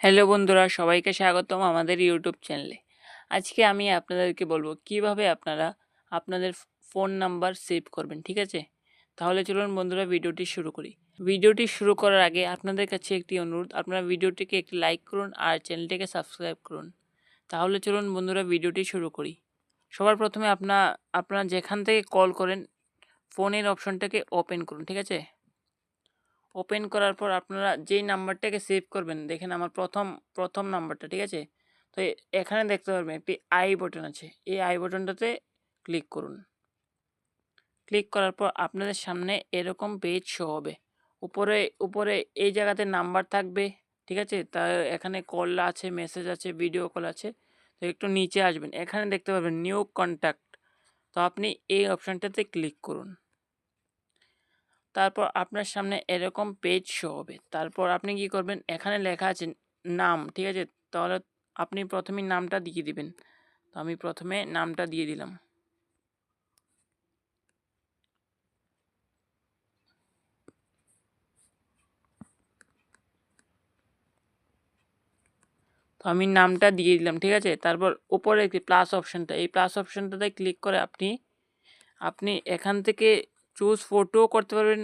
Hello বন্ধুরা, সবাইকে স্বাগতম আমাদের ইউটিউব চ্যানেলে আজকে আমি আপনাদেরকে বলব কীভাবে আপনারা আপনাদের ফোন নাম্বার সেভ করবেন, ঠিক আছে? তাহলে চলুন বন্ধুরা, ভিডিওটি শুরু করি। ভিডিওটি শুরু করার আগে আপনাদের কাছে একটি অনুরোধ, আপনারা ভিডিওটিকে একটি লাইক করুন আর চ্যানেলটিকে সাবস্ক্রাইব করুন। তাহলে চলুন বন্ধুরা, ভিডিওটি শুরু করি। সবার প্রথমে আপনার আপনারা যেখান থেকে কল করেন ফোনের অপশনটাকে ওপেন করুন, ঠিক আছে? ওপেন করার পর আপনারা যেই নাম্বারটাকে সেভ করবেন, দেখেন আমার প্রথম প্রথম নাম্বারটা, ঠিক আছে? তো এখানে দেখতে পারবেন একটি আই বটন আছে। এই আই বটনটাতে ক্লিক করুন। ক্লিক করার পর আপনাদের সামনে এরকম পেজ শো হবে। উপরে উপরে এই জায়গাতে নাম্বার থাকবে, ঠিক আছে? তা এখানে কল আছে মেসেজ আছে ভিডিও কল আছে। তো একটু নিচে আসবেন। এখানে দেখতে পাবেন নিউ কন্ট্যাক্ট তো আপনি এই অপশানটাতে ক্লিক করুন। তারপর আপনার সামনে এরকম পেজ শো হবে। তারপর আপনি কি করবেন? এখানে লেখা আছে নাম, ঠিক আছে? তাহলে আপনি প্রথমে নামটা দিয়ে দিবেন। তো আমি প্রথমে নামটা দিয়ে দিলাম। তো আমি নামটা দিয়ে দিলাম, ঠিক আছে? তারপর উপরে একটি প্লাস অপশানটা এই প্লাস অপশানটাতে ক্লিক করে আপনি আপনি এখান থেকে চুজ ফটো করতে পারবেন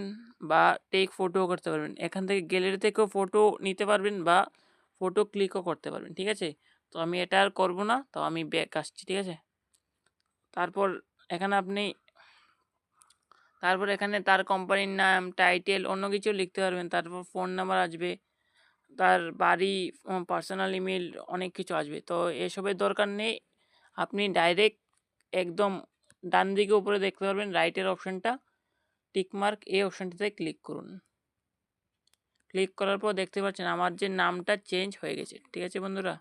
বা টেক ফটো করতে পারবেন। এখান থেকে গ্যালারি থেকেও ফটো নিতে পারবেন বা ফটো ক্লিকও করতে পারবেন, ঠিক আছে? তো আমি এটা আর করব না, তো আমি ব্যাক আসছি, ঠিক আছে? তারপর এখানে আপনি, তারপর এখানে তার কোম্পানির নাম টাইটেল অন্য কিছু লিখতে পারবেন। তারপর ফোন নাম্বার আসবে, তার বাড়ি পার্সোনাল ইমেল অনেক কিছু আসবে। তো এসবের দরকার নেই, আপনি ডাইরেক্ট একদম ডান দিকে উপরে দেখতে পারবেন রাইটের অপশানটা টিকমার্ক এই অপশানটিতে ক্লিক করুন। ক্লিক করার পর দেখতে পাচ্ছেন আমার যে নামটা চেঞ্জ হয়ে গেছে, ঠিক আছে বন্ধুরা?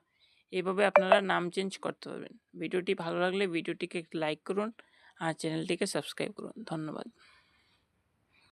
এভাবে আপনারা নাম চেঞ্জ করতে পারবেন। ভিডিওটি ভালো লাগলে ভিডিওটিকে লাইক করুন আর চ্যানেলটিকে সাবস্ক্রাইব করুন। ধন্যবাদ।